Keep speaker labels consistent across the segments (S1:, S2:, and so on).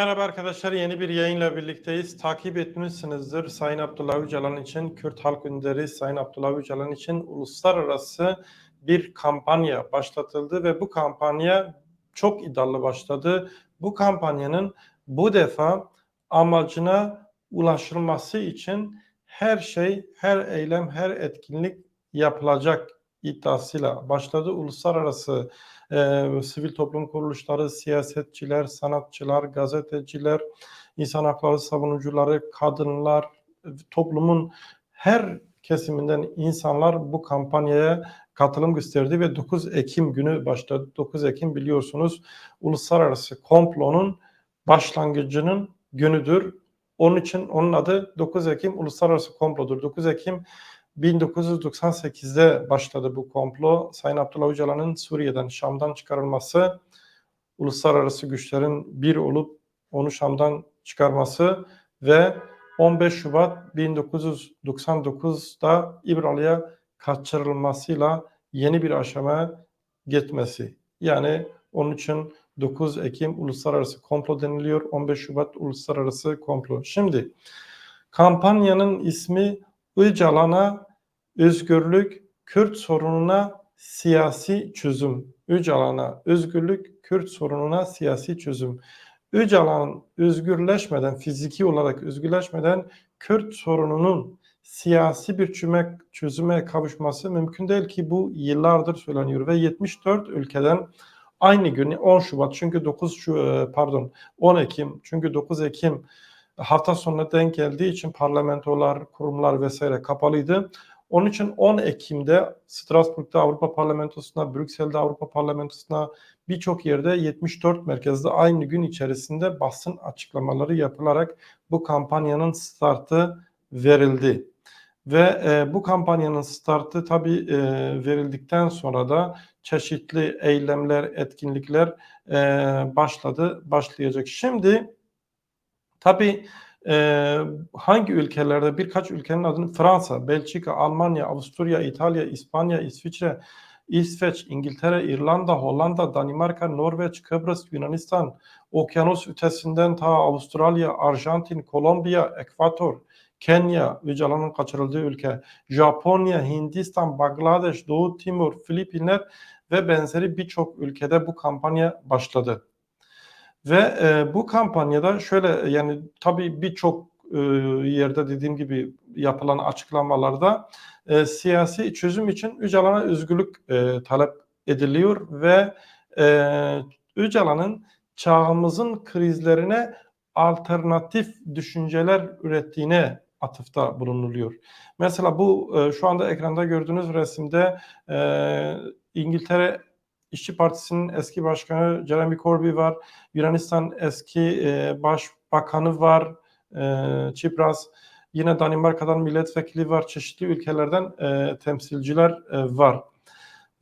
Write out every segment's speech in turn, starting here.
S1: Merhaba arkadaşlar, yeni bir yayınla birlikteyiz. Takip etmişsinizdir Sayın Abdullah Öcalan için, Kürt Halk Önderi Sayın Abdullah Öcalan için uluslararası bir kampanya başlatıldı ve bu kampanya çok iddialı başladı. Bu kampanyanın bu defa amacına ulaşılması için her şey, her eylem, her etkinlik yapılacak iddiasıyla başladı. Uluslararası e, sivil toplum kuruluşları, siyasetçiler, sanatçılar, gazeteciler, insan hakları savunucuları, kadınlar, toplumun her kesiminden insanlar bu kampanyaya katılım gösterdi ve 9 Ekim günü başladı. 9 Ekim biliyorsunuz uluslararası komplonun başlangıcının günüdür. Onun için onun adı 9 Ekim Uluslararası Komplodur. 9 Ekim 1998'de başladı bu komplo. Sayın Abdullah Öcalan'ın Suriye'den, Şam'dan çıkarılması, uluslararası güçlerin bir olup onu Şam'dan çıkarması ve 15 Şubat 1999'da İbralı'ya kaçırılmasıyla yeni bir aşama geçmesi. Yani onun için 9 Ekim Uluslararası Komplo deniliyor, 15 Şubat Uluslararası Komplo. Şimdi kampanyanın ismi Öcalan'a özgürlük, Kürt sorununa siyasi çözüm. Öcalan'a özgürlük, Kürt sorununa siyasi çözüm. Öcalan özgürleşmeden, fiziki olarak özgürleşmeden Kürt sorununun siyasi bir çözüme, çözüme kavuşması mümkün değil ki bu yıllardır söyleniyor ve 74 ülkeden aynı gün 10 Şubat çünkü 9 şu e, pardon 10 Ekim çünkü 9 Ekim hafta sonuna denk geldiği için parlamentolar, kurumlar vesaire kapalıydı. Onun için 10 Ekim'de Strasbourg'da Avrupa Parlamentosu'na, Brüksel'de Avrupa Parlamentosu'na birçok yerde 74 merkezde aynı gün içerisinde basın açıklamaları yapılarak bu kampanyanın startı verildi. Ve e, bu kampanyanın startı tabii e, verildikten sonra da çeşitli eylemler, etkinlikler e, başladı, başlayacak. Şimdi tabii e, hangi ülkelerde birkaç ülkenin adını Fransa, Belçika, Almanya, Avusturya, İtalya, İspanya, İsviçre, İsveç, İngiltere, İrlanda, Hollanda, Danimarka, Norveç, Kıbrıs, Yunanistan, okyanus ötesinden ta Avustralya, Arjantin, Kolombiya, Ekvator, Kenya, Öcalan'ın kaçırıldığı ülke, Japonya, Hindistan, Bangladeş, Doğu Timur, Filipinler ve benzeri birçok ülkede bu kampanya başladı. Ve e, bu kampanyada şöyle yani tabii birçok e, yerde dediğim gibi yapılan açıklamalarda e, siyasi çözüm için Öcalan'a özgürlük e, talep ediliyor ve e, Öcalan'ın çağımızın krizlerine alternatif düşünceler ürettiğine atıfta bulunuluyor. Mesela bu e, şu anda ekranda gördüğünüz resimde e, İngiltere İşçi Partisi'nin eski başkanı Jeremy Corbyn var. Yunanistan eski e, başbakanı var. E, Çipras. Yine Danimarka'dan milletvekili var. Çeşitli ülkelerden e, temsilciler e, var.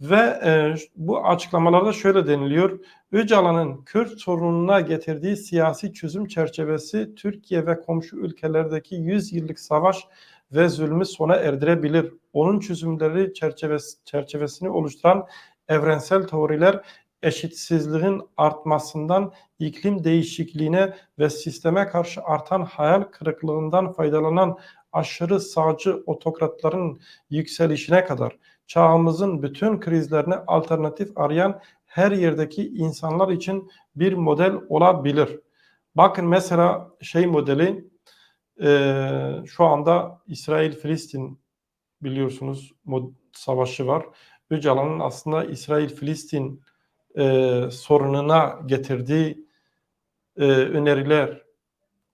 S1: Ve e, bu açıklamalarda şöyle deniliyor. Öcalan'ın Kürt sorununa getirdiği siyasi çözüm çerçevesi Türkiye ve komşu ülkelerdeki 100 yıllık savaş ve zulmü sona erdirebilir. Onun çözümleri çerçevesi, çerçevesini oluşturan evrensel teoriler eşitsizliğin artmasından iklim değişikliğine ve sisteme karşı artan hayal kırıklığından faydalanan aşırı sağcı otokratların yükselişine kadar çağımızın bütün krizlerine alternatif arayan her yerdeki insanlar için bir model olabilir. Bakın mesela şey modeli e, şu anda İsrail-Filistin biliyorsunuz savaşı var. Öcalan'ın aslında İsrail-Filistin e, sorununa getirdiği e, öneriler,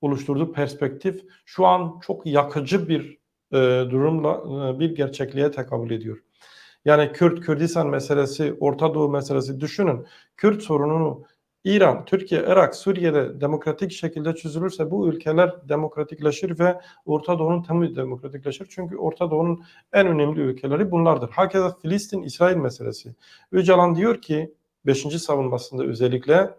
S1: oluşturduğu perspektif şu an çok yakıcı bir e, durumla e, bir gerçekliğe tekabül ediyor. Yani Kürt, Kürdistan meselesi, Orta Doğu meselesi düşünün. Kürt sorununu İran, Türkiye, Irak, Suriye'de demokratik şekilde çözülürse bu ülkeler demokratikleşir ve Orta Doğu'nun tamı demokratikleşir. Çünkü Orta Doğu'nun en önemli ülkeleri bunlardır. Hakeza Filistin, İsrail meselesi. Öcalan diyor ki, 5. savunmasında özellikle,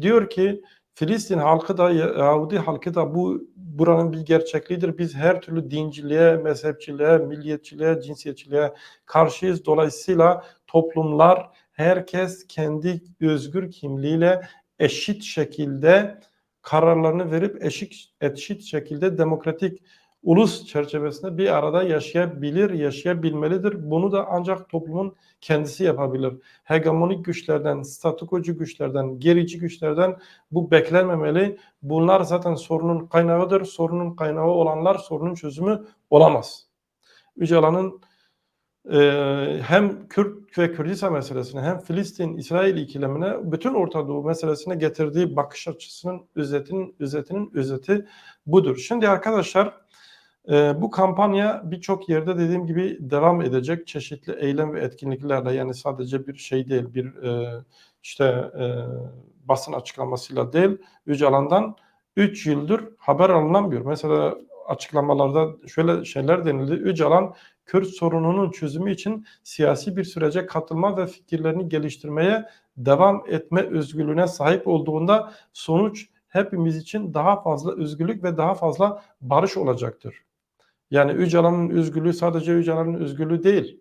S1: diyor ki Filistin halkı da Yahudi halkı da bu buranın bir gerçekliğidir. Biz her türlü dinciliğe, mezhepçiliğe, milliyetçiliğe, cinsiyetçiliğe karşıyız. Dolayısıyla toplumlar herkes kendi özgür kimliğiyle eşit şekilde kararlarını verip eşit, eşit şekilde demokratik ulus çerçevesinde bir arada yaşayabilir, yaşayabilmelidir. Bunu da ancak toplumun kendisi yapabilir. Hegemonik güçlerden, statükocu güçlerden, gerici güçlerden bu beklenmemeli. Bunlar zaten sorunun kaynağıdır. Sorunun kaynağı olanlar sorunun çözümü olamaz. Öcalan'ın e, hem Kürt ve Kürdistan meselesine hem Filistin-İsrail ikilemine bütün Orta Doğu meselesine getirdiği bakış açısının özetinin özetinin özeti budur. Şimdi arkadaşlar e, bu kampanya birçok yerde dediğim gibi devam edecek çeşitli eylem ve etkinliklerle yani sadece bir şey değil bir e, işte e, basın açıklamasıyla değil Öcalan'dan 3 yıldır haber alınamıyor. Mesela açıklamalarda şöyle şeyler denildi. Öcalan Kürt sorununun çözümü için siyasi bir sürece katılma ve fikirlerini geliştirmeye devam etme özgürlüğüne sahip olduğunda sonuç hepimiz için daha fazla özgürlük ve daha fazla barış olacaktır. Yani Öcalan'ın özgürlüğü sadece Öcalan'ın özgürlüğü değil.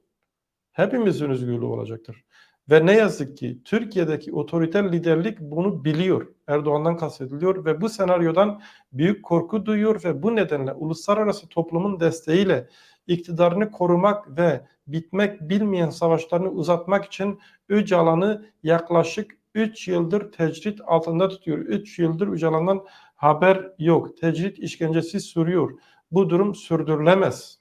S1: Hepimizin özgürlüğü olacaktır. Ve ne yazık ki Türkiye'deki otoriter liderlik bunu biliyor. Erdoğan'dan kastediliyor ve bu senaryodan büyük korku duyuyor ve bu nedenle uluslararası toplumun desteğiyle iktidarını korumak ve bitmek bilmeyen savaşlarını uzatmak için Öcalan'ı yaklaşık 3 yıldır tecrit altında tutuyor. 3 yıldır Öcalan'dan haber yok. Tecrit işkencesi sürüyor. Bu durum sürdürülemez.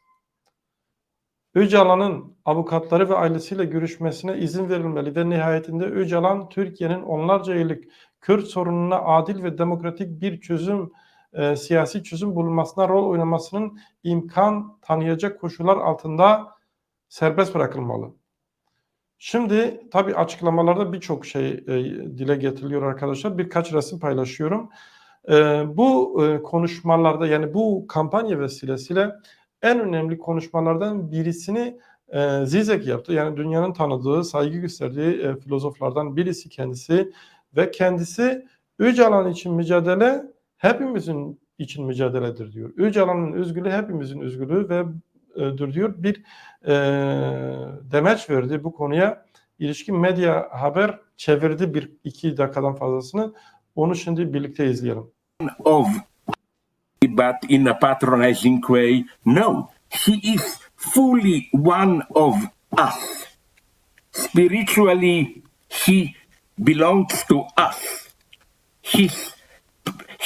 S1: Öcalan'ın avukatları ve ailesiyle görüşmesine izin verilmeli ve nihayetinde Öcalan Türkiye'nin onlarca yıllık Kürt sorununa adil ve demokratik bir çözüm e, siyasi çözüm bulunmasına rol oynamasının imkan tanıyacak koşullar altında serbest bırakılmalı. Şimdi tabi açıklamalarda birçok şey e, dile getiriliyor arkadaşlar. Birkaç resim paylaşıyorum. E, bu e, konuşmalarda yani bu kampanya vesilesiyle en önemli konuşmalardan birisini e, Zizek yaptı. Yani dünyanın tanıdığı, saygı gösterdiği e, filozoflardan birisi kendisi ve kendisi Öcalan için mücadele hepimizin için mücadeledir diyor. Öcalan'ın özgürlüğü hepimizin özgürlüğü ve e, diyor bir e, demeç verdi bu konuya. ilişkin medya haber çevirdi bir iki dakikadan fazlasını. Onu şimdi birlikte izleyelim.
S2: of but in a patronizing way. No, he is fully one of us. Spiritually, he belongs to us. He's,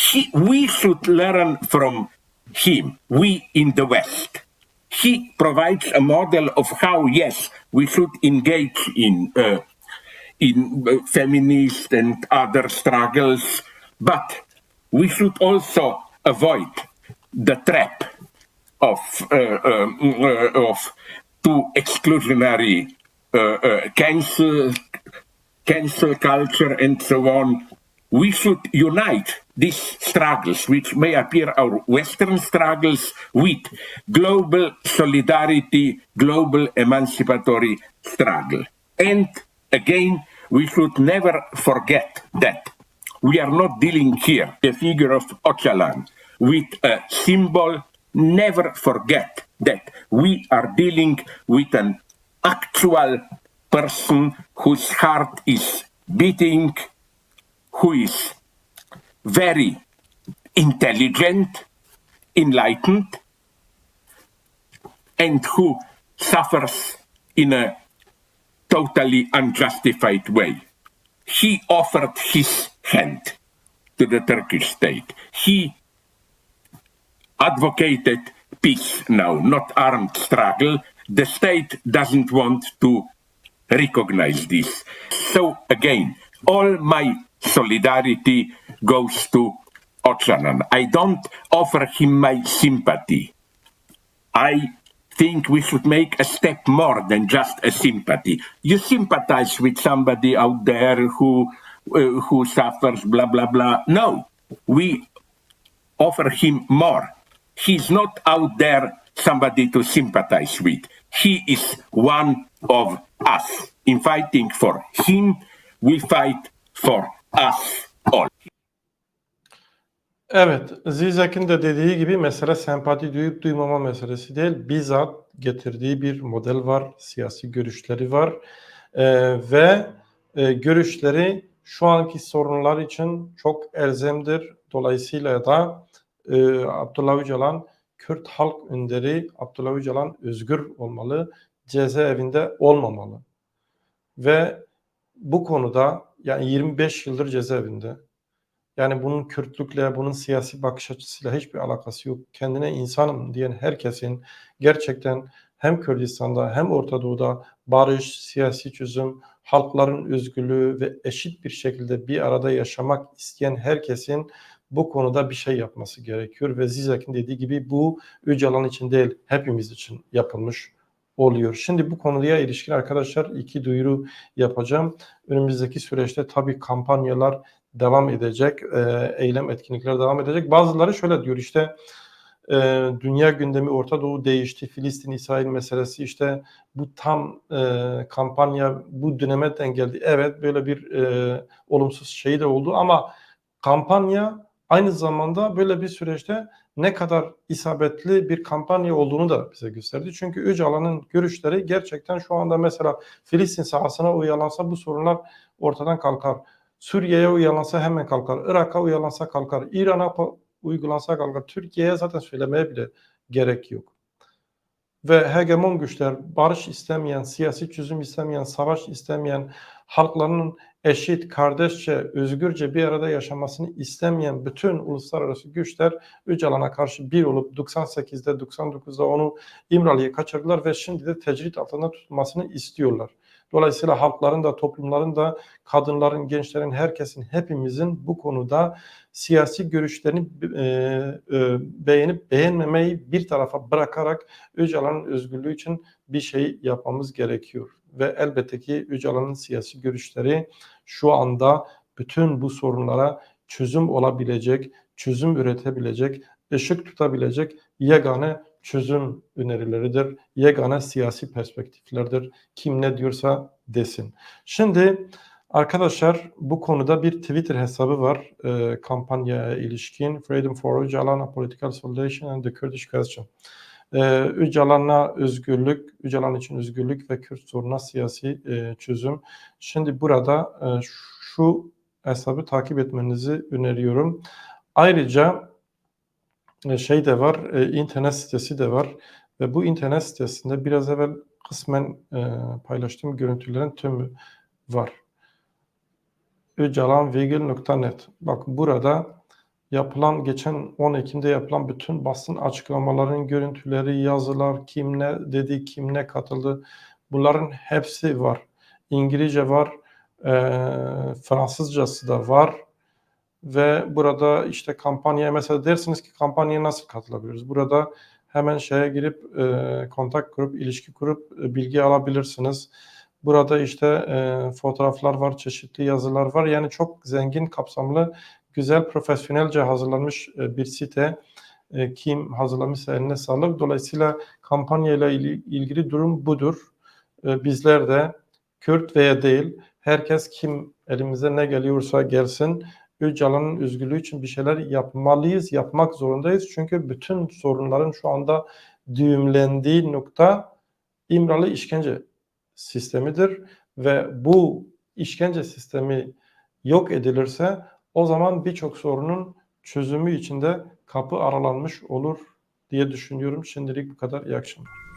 S2: he, we should learn from him, we in the West. He provides a model of how, yes, we should engage in uh, in uh, feminist and other struggles, but we should also avoid the trap of uh, um, uh, of too exclusionary uh, uh, cancel cancel culture and so on. We should unite these struggles, which may appear our Western struggles, with global solidarity, global emancipatory struggle. And again, we should never forget that we are not dealing here the figure of Ocalan with a symbol. Never forget that we are dealing with an actual person whose heart is beating, who is very intelligent, enlightened, and who suffers in a totally unjustified way. He offered his hand to the Turkish state. He advocated peace now, not armed struggle. The state doesn't want to recognize this. So again, all my solidarity goes to Ocalan. I don't offer him my sympathy. I think we should make a step more than just a sympathy. You sympathize with somebody out there who uh, who suffers, blah blah blah. No, we offer him more. He's not out there somebody to sympathize with. He is one of us. In fighting for him, we fight for all.
S1: Evet, Zizek'in de dediği gibi mesele sempati duyup duymama meselesi değil. Bizzat getirdiği bir model var, siyasi görüşleri var Ee, ve e, görüşleri şu anki sorunlar için çok elzemdir, Dolayısıyla da e, Abdullah Öcalan Kürt halk önderi Abdullah Öcalan özgür olmalı, cezaevinde olmamalı. Ve bu konuda yani 25 yıldır cezaevinde. Yani bunun Kürtlükle, bunun siyasi bakış açısıyla hiçbir alakası yok. Kendine insanım diyen herkesin gerçekten hem Kürdistan'da hem Orta Doğu'da barış, siyasi çözüm, halkların özgürlüğü ve eşit bir şekilde bir arada yaşamak isteyen herkesin bu konuda bir şey yapması gerekiyor ve Zizek'in dediği gibi bu Öcalan için değil hepimiz için yapılmış oluyor. Şimdi bu konuya ilişkin arkadaşlar iki duyuru yapacağım. Önümüzdeki süreçte tabii kampanyalar devam edecek, e, eylem etkinlikler devam edecek. Bazıları şöyle diyor işte e, dünya gündemi Orta Doğu değişti, Filistin-İsrail meselesi işte bu tam e, kampanya bu döneme denk geldi. Evet böyle bir olumsuz şey de oldu ama kampanya aynı zamanda böyle bir süreçte ne kadar isabetli bir kampanya olduğunu da bize gösterdi. Çünkü Öcalan'ın görüşleri gerçekten şu anda mesela Filistin sahasına uyalansa bu sorunlar ortadan kalkar. Suriye'ye uyalansa hemen kalkar. Irak'a uyalansa kalkar. İran'a uygulansa kalkar. Türkiye'ye zaten söylemeye bile gerek yok. Ve hegemon güçler, barış istemeyen, siyasi çözüm istemeyen, savaş istemeyen, halkların eşit, kardeşçe, özgürce bir arada yaşamasını istemeyen bütün uluslararası güçler Öcalan'a karşı bir olup 98'de, 99'da onu İmralı'ya kaçırdılar ve şimdi de tecrit altında tutulmasını istiyorlar. Dolayısıyla halkların da, toplumların da, kadınların, gençlerin, herkesin, hepimizin bu konuda siyasi görüşlerini e, e, beğenip beğenmemeyi bir tarafa bırakarak Öcalan'ın özgürlüğü için bir şey yapmamız gerekiyor. Ve elbette ki Öcalan'ın siyasi görüşleri şu anda bütün bu sorunlara çözüm olabilecek, çözüm üretebilecek, ışık tutabilecek yegane çözüm önerileridir. Yegane siyasi perspektiflerdir. Kim ne diyorsa desin. Şimdi arkadaşlar bu konuda bir Twitter hesabı var. E, kampanyaya ilişkin Freedom for Öcalan, Political Solution and the Kurdish Question. E, Öcalan'a özgürlük, Öcalan için özgürlük ve Kürt sorununa siyasi e, çözüm. Şimdi burada e, şu hesabı takip etmenizi öneriyorum. Ayrıca e, şey de var, e, internet sitesi de var ve bu internet sitesinde biraz evvel kısmen e, paylaştığım görüntülerin tümü var. Öcalanvirgül.net. Bak burada yapılan geçen 10 Ekim'de yapılan bütün basın açıklamaların görüntüleri, yazılar, kim ne dedi, kim ne katıldı bunların hepsi var. İngilizce var, e, Fransızcası da var ve burada işte kampanyaya mesela dersiniz ki kampanyaya nasıl katılabiliriz? Burada hemen şeye girip e, kontak kurup ilişki kurup e, bilgi alabilirsiniz. Burada işte e, fotoğraflar var, çeşitli yazılar var. Yani çok zengin, kapsamlı, güzel, profesyonelce hazırlanmış e, bir site. E, kim hazırlamışsa eline sağlık. Dolayısıyla kampanyayla ili- ilgili durum budur. E, bizler de Kürt veya değil, herkes kim elimize ne geliyorsa gelsin. Öcalan'ın özgürlüğü için bir şeyler yapmalıyız, yapmak zorundayız. Çünkü bütün sorunların şu anda düğümlendiği nokta İmralı işkence sistemidir ve bu işkence sistemi yok edilirse o zaman birçok sorunun çözümü içinde kapı aralanmış olur diye düşünüyorum. Şimdilik bu kadar. İyi akşamlar.